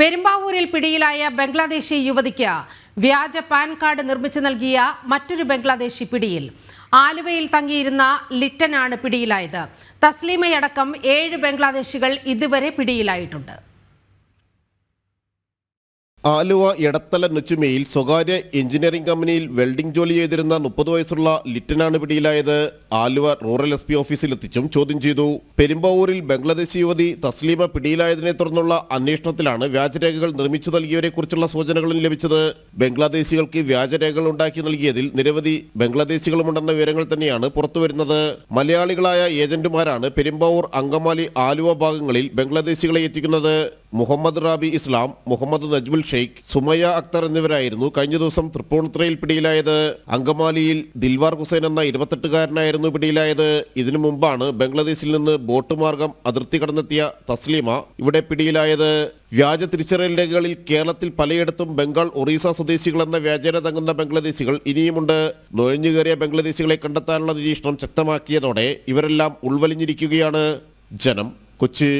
പെരുമ്പാവൂരിൽ പിടിയിലായ ബംഗ്ലാദേശി യുവതിക്ക് വ്യാജ പാൻ കാർഡ് നിർമ്മിച്ചു നൽകിയ മറ്റൊരു ബംഗ്ലാദേശി പിടിയിൽ. ആലുവയിൽ തങ്ങിയിരുന്ന ലിറ്റനാണ് പിടിയിലായത്. തസ്ലീമയടക്കം ഏഴ് ബംഗ്ലാദേശികൾ ഇതുവരെ പിടിയിലായിട്ടുണ്ട്. ആലുവ എടത്തല നുച്ചുമയിൽ സ്വകാര്യ എഞ്ചിനീയറിംഗ് കമ്പനിയിൽ വെൽഡിംഗ് ജോലി ചെയ്തിരുന്ന മുപ്പത് വയസ്സുള്ള ലിറ്റനാണ് പിടിയിലായത്. ആലുവ റൂറൽ എസ് പി ഓഫീസിലെത്തിച്ചും ചോദ്യം ചെയ്തു. പെരുമ്പാവൂരിൽ ബംഗ്ലാദേശി യുവതി തസ്ലീമ പിടിയിലായതിനെ തുടർന്നുള്ള അന്വേഷണത്തിലാണ് വ്യാജരേഖകൾ നിർമ്മിച്ചു നൽകിയവരെ കുറിച്ചുള്ള സൂചനകളും ലഭിച്ചത്. ബംഗ്ലാദേശികൾക്ക് വ്യാജരേഖകൾ ഉണ്ടാക്കി നൽകിയതിൽ നിരവധി ബംഗ്ലാദേശികളുമുണ്ടെന്ന വിവരങ്ങൾ തന്നെയാണ് പുറത്തുവരുന്നത്. മലയാളികളായ ഏജന്റുമാരാണ് പെരുമ്പാവൂർ അങ്കമാലി ആലുവ ഭാഗങ്ങളിൽ ബംഗ്ലാദേശികളെ എത്തിക്കുന്നത്. മുഹമ്മദ് റാബി ഇസ്ലാം മുഹമ്മദ് നജ്മുൽ ഷെയ്ഖ് സുമയ അക്തർ എന്നിവരായിരുന്നു കഴിഞ്ഞ ദിവസം തൃപ്പൂണിത്തുറയിൽ പിടിയിലായത്. അങ്കമാലിയിൽ ദിൽവാർ ഹുസൈൻ എന്ന ഇരുപത്തെട്ടുകാരനായിരുന്നു പിടിയിലായത്. ഇതിനു മുമ്പാണ് ബംഗ്ലാദേശിൽ നിന്ന് ബോട്ട് മാർഗം അതിർത്തി കടന്നെത്തിയ തസ്ലീമ ഇവിടെ പിടിയിലായത്. വ്യാജ തിരിച്ചറിയൽ രേഖകളിൽ കേരളത്തിൽ പലയിടത്തും ബംഗാൾ ഒറീസ സ്വദേശികളെന്ന വ്യാജേന തങ്ങുന്ന ബംഗ്ലാദേശികൾ ഇനിയുമുണ്ട്. നുഴഞ്ഞുകയറിയ ബംഗ്ലാദേശികളെ കണ്ടെത്താനുള്ള നിരീക്ഷണം ശക്തമാക്കിയതോടെ ഇവരെല്ലാം ഉൾവലിഞ്ഞിരിക്കുകയാണ്. ജനം കൊച്ചി.